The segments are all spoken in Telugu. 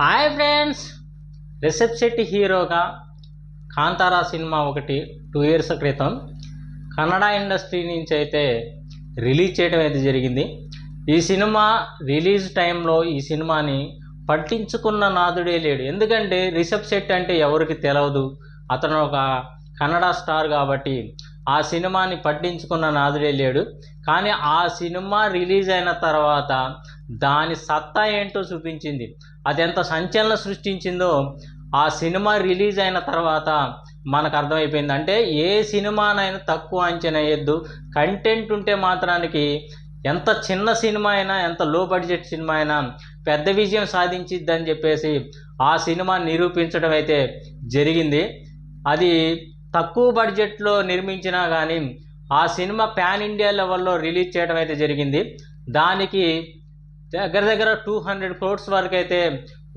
హాయ్ ఫ్రెండ్స్ రిషబ్ శెట్టి హీరోగా కాంతారా సినిమా ఒకటి టూ ఇయర్స్ క్రితం కన్నడ ఇండస్ట్రీ నుంచి అయితే రిలీజ్ చేయడం అయితే జరిగింది. ఈ సినిమా రిలీజ్ టైంలో ఈ సినిమాని పట్టించుకున్న నాదుడే లేడు. ఎందుకంటే రిషబ్ శెట్టి అంటే ఎవరికి తెలియదు అతను ఒక కన్నడ స్టార్ కాబట్టి ఆ సినిమాని పట్టించుకున్న నాదుడే లేడు. కానీ ఆ సినిమా రిలీజ్ అయిన తర్వాత దాని సత్తా ఏంటో చూపించింది. అది ఎంత సంచలనం సృష్టించిందో ఆ సినిమా రిలీజ్ అయిన తర్వాత మనకు అర్థమైపోయింది. అంటే ఏ సినిమానైనా తక్కువ అంచనా వేయద్దు. కంటెంట్ ఉంటే మాత్రానికి ఎంత చిన్న సినిమా అయినా ఎంత లో బడ్జెట్ సినిమా అయినా పెద్ద విజయం సాధించిద్దని చెప్పేసి ఆ సినిమా నిరూపించడం అయితే జరిగింది. అది తక్కువ బడ్జెట్లో నిర్మించినా కానీ ఆ సినిమా ప్యాన్ ఇండియా లెవెల్లో రిలీజ్ చేయడం అయితే జరిగింది. దానికి దగ్గర దగ్గర టూ హండ్రెడ్ క్రోడ్స్ వరకు అయితే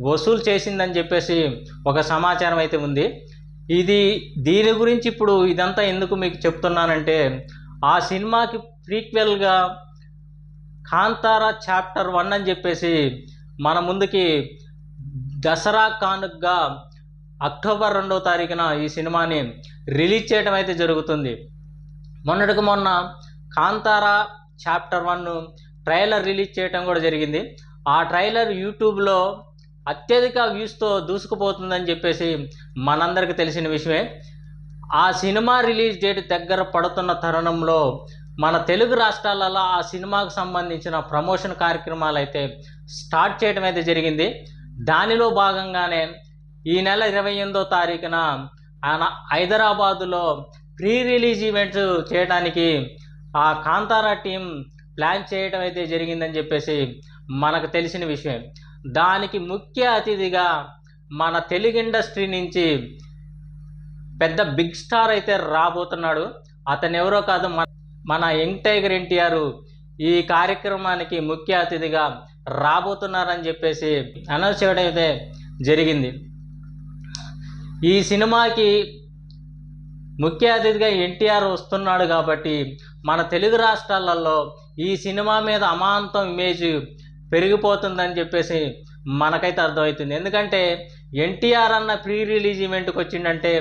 వసూలు చేసిందని చెప్పేసి ఒక సమాచారం అయితే ఉంది. ఇది దీని గురించి ఇప్పుడు ఇదంతా ఎందుకు మీకు చెప్తున్నానంటే ఆ సినిమాకి ప్రీక్వెల్గా కాంతారా చాప్టర్ వన్ అని చెప్పేసి మన ముందుకి దసరా కానుగ్గా అక్టోబర్ రెండవ తారీఖున ఈ సినిమాని రిలీజ్ చేయడం అయితే జరుగుతుంది. మొన్నటికి మొన్న Kantara chapter one trailer release చేయటం కూడా జరిగింది. ఆ ట్రైలర్ యూట్యూబ్లో అత్యధిక వ్యూస్తో దూసుకుపోతుందని చెప్పేసి మనందరికీ తెలిసిన విషయమే. ఆ సినిమా రిలీజ్ డేట్ దగ్గర పడుతున్న తరుణంలో మన తెలుగు రాష్ట్రాలలో ఆ సినిమాకు సంబంధించిన ప్రమోషన్ కార్యక్రమాలు అయితే స్టార్ట్ చేయడం అయితే జరిగింది. దానిలో భాగంగానే ఈ నెల ఇరవై ఎనిమిదో తారీఖున ఆయన హైదరాబాదులో ప్రీ రిలీజ్ ఈవెంట్స్ చేయడానికి ఆ కాంతారా టీం ప్లాన్ చేయటం అయితే జరిగిందని చెప్పేసి మనకు తెలిసిన విషయం దానికి ముఖ్య అతిథిగా మన తెలుగు ఇండస్ట్రీ నుంచి పెద్ద బిగ్ స్టార్ అయితే రాబోతున్నాడు. అతను ఎవరో కాదు మన మన యంగ్ టైగర్ ఎన్టీఆర్ ఈ కార్యక్రమానికి ముఖ్య అతిథిగా రాబోతున్నారని చెప్పేసి అనౌన్స్ చేయడం అయితే జరిగింది. ఈ సినిమాకి ముఖ్య అతిథిగా ఎన్టీఆర్ వస్తున్నాడు కాబట్టి మన తెలుగు రాష్ట్రాలలో ఈ సినిమా మీద అమాంతం ఇమేజ్ పెరిగిపోతుందని చెప్పేసి మనకైతే అర్థమవుతుంది. ఎందుకంటే ఎన్టీఆర్ అన్న ప్రీ రిలీజ్ ఈవెంట్కి వచ్చిందంటే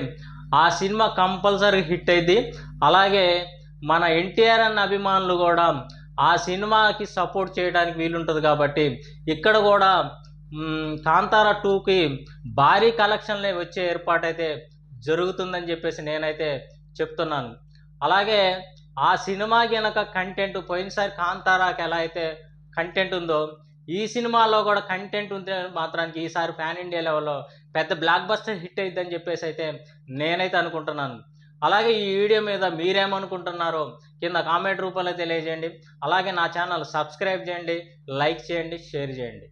ఆ సినిమా కంపల్సరీ హిట్ అయింది. అలాగే మన ఎన్టీఆర్ అన్న అభిమానులు కూడా ఆ సినిమాకి సపోర్ట్ చేయడానికి వీలుంటుంది కాబట్టి ఇక్కడ కూడా కాంతారా టూకి భారీ కలెక్షన్లే వచ్చే ఏర్పాటు అయితే జరుగుతుందని చెప్పేసి నేనైతే చెప్తున్నాను. అలాగే ఆ సినిమా గనక కంటెంట్ పోయినసారి కాంతారాకి ఎలా అయితే కంటెంట్ ఉందో ఈ సినిమాలో కూడా కంటెంట్ ఉంటే మాత్రానికి ఈసారి ఫ్యాన్ ఇండియా లెవెల్లో పెద్ద బ్లాక్ బస్టర్ హిట్ అయిద్దని చెప్పేసి అయితే నేనైతే అనుకుంటున్నాను. అలాగే ఈ వీడియో మీద మీరేమనుకుంటున్నారో కింద కామెంట్ రూపంలో తెలియజేయండి. అలాగే నా ఛానల్ సబ్స్క్రైబ్ చేయండి లైక్ చేయండి షేర్ చేయండి.